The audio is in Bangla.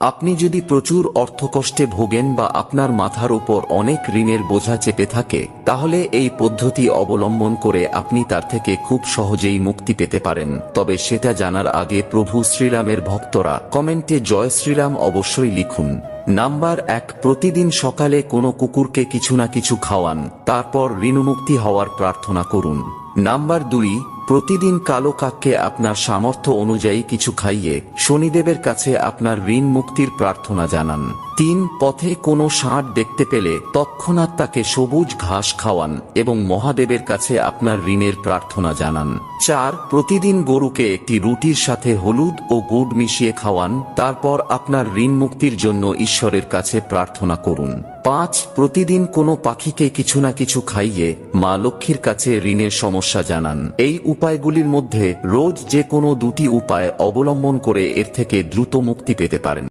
আপনি যদি প্রচুর অর্থকষ্টে ভোগেন বা আপনার মাথার উপর অনেক ঋণের বোঝা চেপে থাকে, তাহলে এই পদ্ধতি অবলম্বন করে আপনি তার থেকে খুব সহজেই মুক্তি পেতে পারেন। তবে সেটা জানার আগে প্রভু শ্রীরামের ভক্তরা কমেন্টে জয় শ্রীরাম অবশ্যই লিখুন। নাম্বার এক, প্রতিদিন সকালে কোনো কুকুরকে কিছু না কিছু খাওয়ান, তারপর ঋণমুক্তি হওয়ার প্রার্থনা করুন। নাম্বার দুই প্রতিদিন কালো কাককে আপনার সামর্থ্য অনুযায়ী কিছু খাইয়ে শনিদেবের কাছে আপনার ঋণ মুক্তির প্রার্থনা জানান। তিন পথে কোনো ষাঁড় দেখতে পেলে তৎক্ষণাৎ তাকে সবুজ ঘাস খাওয়ান এবং মহাদেবের কাছে আপনার ঋণের প্রার্থনা জানান। চার, প্রতিদিন গরুকে একটি রুটির সাথে হলুদ ও গুড় মিশিয়ে খাওয়ান, তারপর আপনার ঋণ মুক্তির জন্য ঈশ্বরের কাছে প্রার্থনা করুন। পাঁচ, প্রতিদিন কোনো পাখিকে কিছু না কিছু খাইয়ে মা লক্ষ্মীর কাছে ঋণের সমস্যা জানান। এই উপায়গুলির মধ্যে রোজ যে কোনো দুটি উপায় অবলম্বন করে এর থেকে দ্রুত মুক্তি পেতে পারেন।